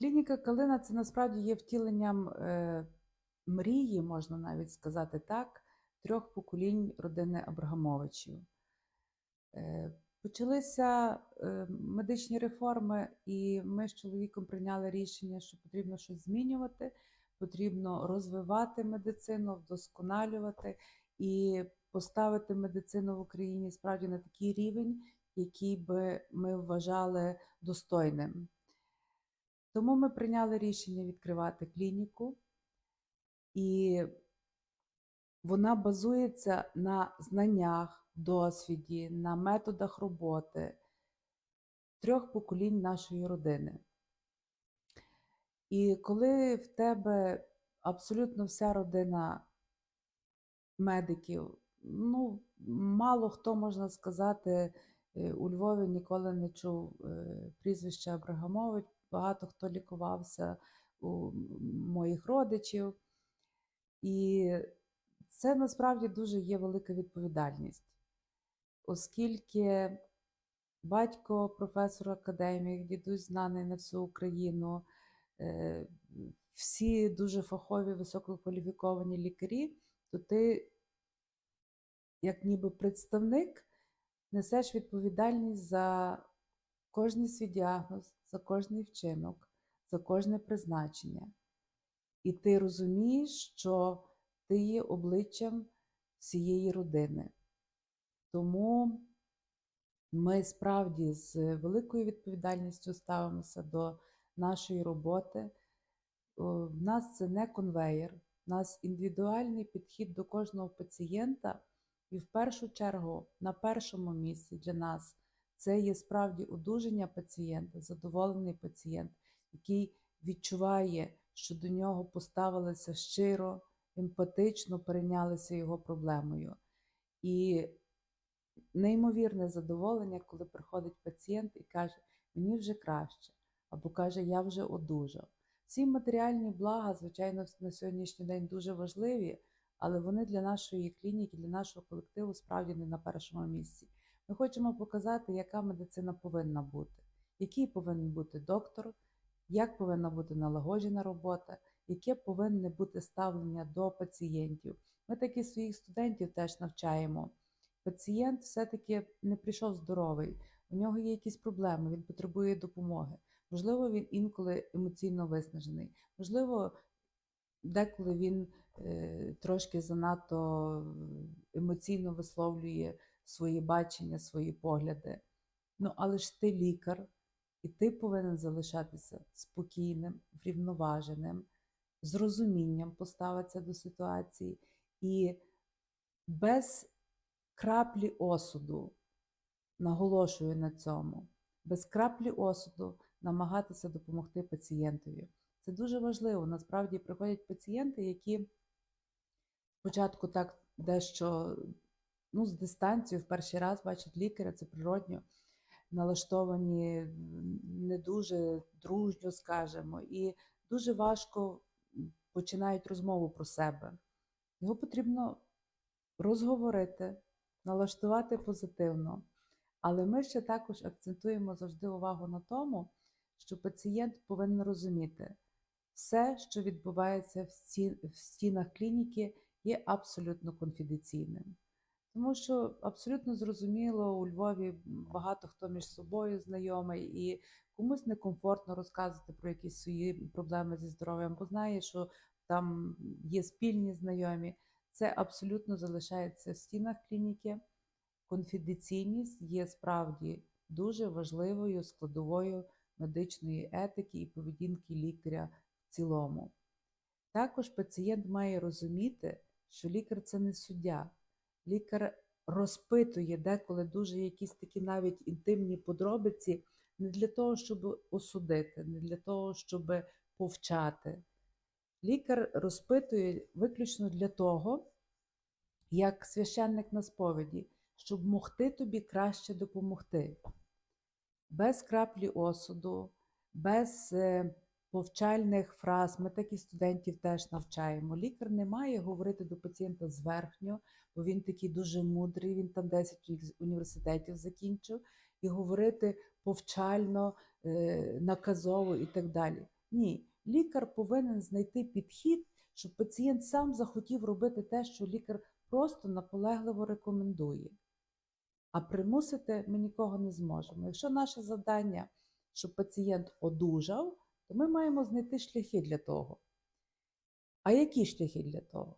Клініка Калина це насправді є втіленням е, мрії, можна навіть сказати так, трьох поколінь родини Абрагамовичів. Е, Почалися е, медичні реформи, і ми з чоловіком прийняли рішення, що потрібно щось змінювати, потрібно розвивати медицину, вдосконалювати і поставити медицину в Україні справді на такий рівень, який би ми вважали достойним. Тому ми прийняли рішення відкривати клініку, і вона базується на знаннях, досвіді, на методах роботи трьох поколінь нашої родини. І коли в тебе абсолютно вся родина медиків, ну, мало хто можна сказати, е, у Львові ніколи не чув е, прізвища Абрагамович, багато хто лікувався у моїх родичів. І це насправді дуже є велика відповідальність, оскільки батько професор академік, дідусь знаний на всю Україну, е, всі дуже фахові, висококваліфіковані лікарі, то ти, як ніби представник, несеш відповідальність за кожний свій діагноз, за кожний вчинок, за кожне призначення. І ти розумієш, що ти є обличчям всієї родини. Тому ми справді з великою відповідальністю ставимося до нашої роботи. В нас це не конвейер, в нас індивідуальний підхід до кожного пацієнта, і в першу чергу на першому місці для нас це є справді одужання пацієнта, задоволений пацієнт, який відчуває, що до нього поставилися щиро, емпатично, перейнялися його проблемою. І неймовірне задоволення, коли приходить пацієнт і каже, мені вже краще, або каже, я вже одужав. Ці матеріальні блага, звичайно, на сьогоднішній день дуже важливі, але вони для нашої клініки, для нашого колективу справді не на першому місці. Ми хочемо показати, яка медицина повинна бути, який повинен бути доктор, як повинна бути налагоджена робота, яке повинне бути ставлення до пацієнтів. Ми таки своїх студентів теж навчаємо. Пацієнт все-таки не прийшов здоровий, у нього є якісь проблеми, він потребує допомоги. Можливо, він інколи емоційно виснажений, можливо, деколи він е, трошки занадто емоційно висловлює свої бачення, свої погляди. Ну, але ж ти лікар, і ти повинен залишатися спокійним, врівноваженим, з розумінням поставитися до ситуації і без краплі осуду, наголошую на цьому, без краплі осуду намагатися допомогти пацієнтові. Це дуже важливо. Насправді приходять пацієнти, які спочатку так дещо ну, з дистанцією в перший раз бачать лікаря, це природньо, налаштовані не дуже дружньо, скажемо, і дуже важко починають розмову про себе. Його потрібно розговорити, налаштувати позитивно. Але ми ще також акцентуємо завжди увагу на тому, що пацієнт повинен розуміти, все, що відбувається в, стінах клініки, є абсолютно конфіденційним. Тому що абсолютно зрозуміло, у Львові багато хто між собою знайомий, і комусь некомфортно розказувати про якісь свої проблеми зі здоров'ям, бо знає, що там є спільні знайомі. Це абсолютно залишається в стінах клініки. Конфіденційність є справді дуже важливою складовою медичної етики і поведінки лікаря в цілому. Також пацієнт має розуміти, що лікар це не суддя. Лікар розпитує деколи дуже якісь такі навіть інтимні подробиці не для того, щоб осудити, не для того, щоб повчати. Лікар розпитує виключно для того, як священник на сповіді, щоб могти тобі краще допомогти. Без краплі осуду, без е, повчальних фраз. Ми такі студентів теж навчаємо. Лікар не має говорити до пацієнта зверхньо, бо він такий дуже мудрий, він там 10 університетів закінчив, і говорити повчально, е, наказово і так далі. Ні, лікар повинен знайти підхід, щоб пацієнт сам захотів робити те, що лікар просто наполегливо рекомендує. А примусити ми нікого не зможемо. Якщо наше завдання, щоб пацієнт одужав, то ми маємо знайти шляхи для того. А які шляхи для того?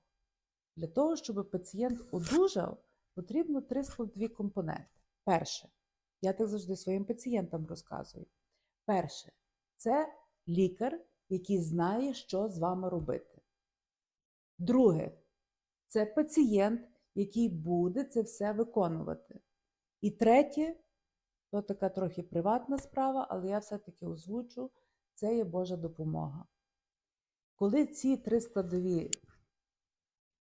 Для того, щоб пацієнт одужав, потрібно три складові компоненти. Перше, я так завжди своїм пацієнтам розказую. Перше, це лікар, який знає, що з вами робити. Друге, це пацієнт, який буде це все виконувати. І третє, то така трохи приватна справа, але я все-таки озвучу, це є Божа допомога. Коли ці три складові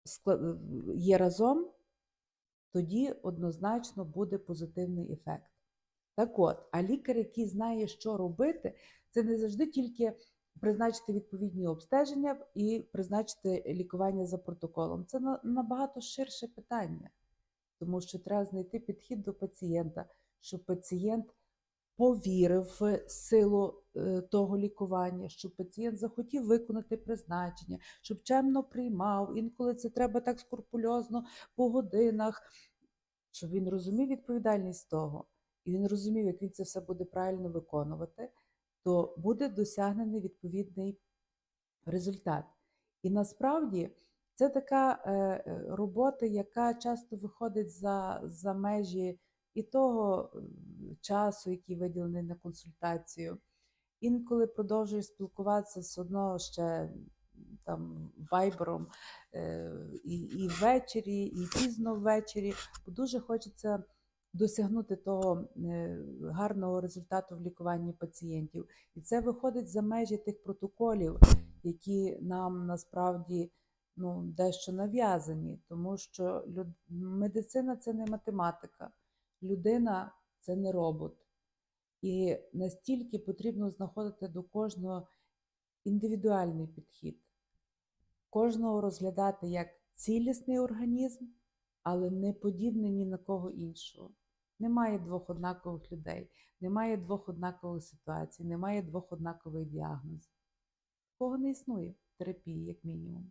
скла- є разом, тоді однозначно буде позитивний ефект. Так от, а лікар, який знає, що робити, це не завжди тільки призначити відповідні обстеження і призначити лікування за протоколом. Це набагато ширше питання, тому що треба знайти підхід до пацієнта, щоб пацієнт повірив в силу е, того лікування, щоб пацієнт захотів виконати призначення, щоб чемно приймав. Інколи це треба так скрупульозно по годинах, щоб він розумів відповідальність того, і він розумів, як він це все буде правильно виконувати, то буде досягнений відповідний результат. І насправді це така е, е, робота, яка часто виходить за, за межі і того часу, який виділений на консультацію. Інколи продовжуєш спілкуватися все одно ще там вайбером е, і, і ввечері, і пізно ввечері, бо дуже хочеться досягнути того е, гарного результату в лікуванні пацієнтів. І це виходить за межі тих протоколів, які нам насправді ну, дещо нав'язані, тому що люд... медицина це не математика, людина це не робот. І настільки потрібно знаходити до кожного індивідуальний підхід, кожного розглядати як цілісний організм, але не подібний ні на кого іншого. Немає двох однакових людей, немає двох однакових ситуацій, немає двох однакових діагнозів. Такого не існує терапії, як мінімум.